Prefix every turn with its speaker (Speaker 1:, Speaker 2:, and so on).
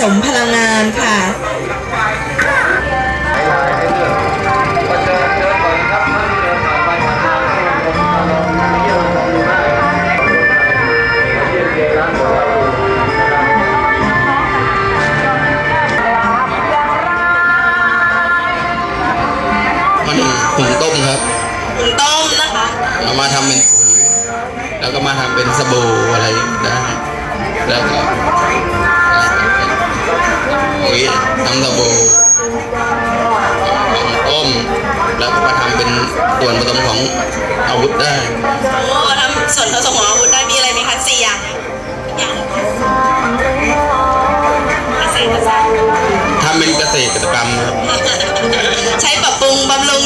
Speaker 1: สมพลังงานค่ะ
Speaker 2: มันหุงต้มครับ
Speaker 1: หุงต้มนะคะ
Speaker 2: เอามาทำเป็นปุ๋ยแล้วก็มาทำเป็นสบู่อะไรได้ แล้วก็ทำตะน้ของต้มแล้วก็มาทำเป็นส่วนผสมของอาวุธได้
Speaker 1: โอ้ทำส่วนผสมของอาวุธได้มีอะไรไหมคะสี่อย่างอย่าง
Speaker 2: ทำเป็นเกษตรกรรมครับ
Speaker 1: ใช้ปรับปรุงบำรุง